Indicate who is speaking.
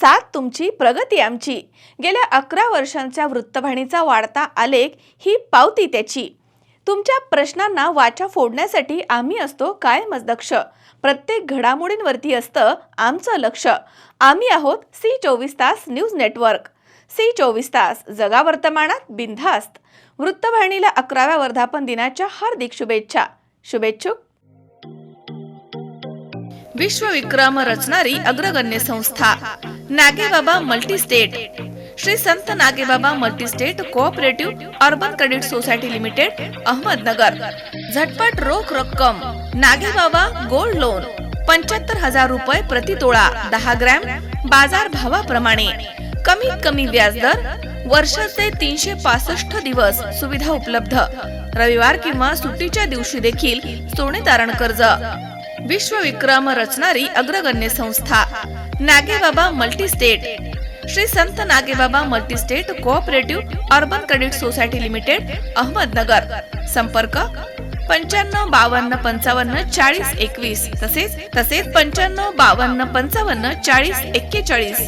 Speaker 1: साथ तुमची प्रगती आमची. गेल्या अकरा वर्षांच्या वृत्तवाहिनीचा वाढता आलेख ही पावती त्याची. तुमच्या प्रश्नांना वाचा फोडण्यासाठी आम्ही असतो कायमच दक्ष प्रत्येक घडामोडींवरती असतं आमचं लक्ष. आम्ही आहोत सी चोवीस तास न्यूज नेटवर्क. सी चोवीस तास जगा वर्तमानात बिनधास्त. वृत्तवाहिनीला अकराव्या वर्धापन दिनाच्या हार्दिक शुभेच्छा. शुभेच्छुक. विश्वविक्रम रचणारी अग्रगण्य संस्था Nagebaba multistate Shri Sant Nagebaba multistate cooperative urban credit society limited Ahmednagar झटपट रोख रक्कम नागेबाबा गोल्ड लोन पंच्याहत्तर हजार रुपये प्रति तोळा दहा ग्रॅम बाजार भावाप्रमाणे कमीत कमी व्याजदर वर्षाचे तीनशे पासष्ट दिवस सुविधा उपलब्ध रविवार किंवा सुट्टीच्या दिवशी देखील सोने तारण कर्ज विश्वविक्रम रचणारी अग्रगण्य संस्था Nagebaba multistate. Shri Sant Nagebaba multistate cooperative urban credit society limited Ahmednagar. संपर्क पंच्याण्णव बावन्न पंचावन्न चाळीस एकवीस. तसेच तसेच पंच्याण्णव बावन्न पंचावन्न चाळीस एक्केचाळीस.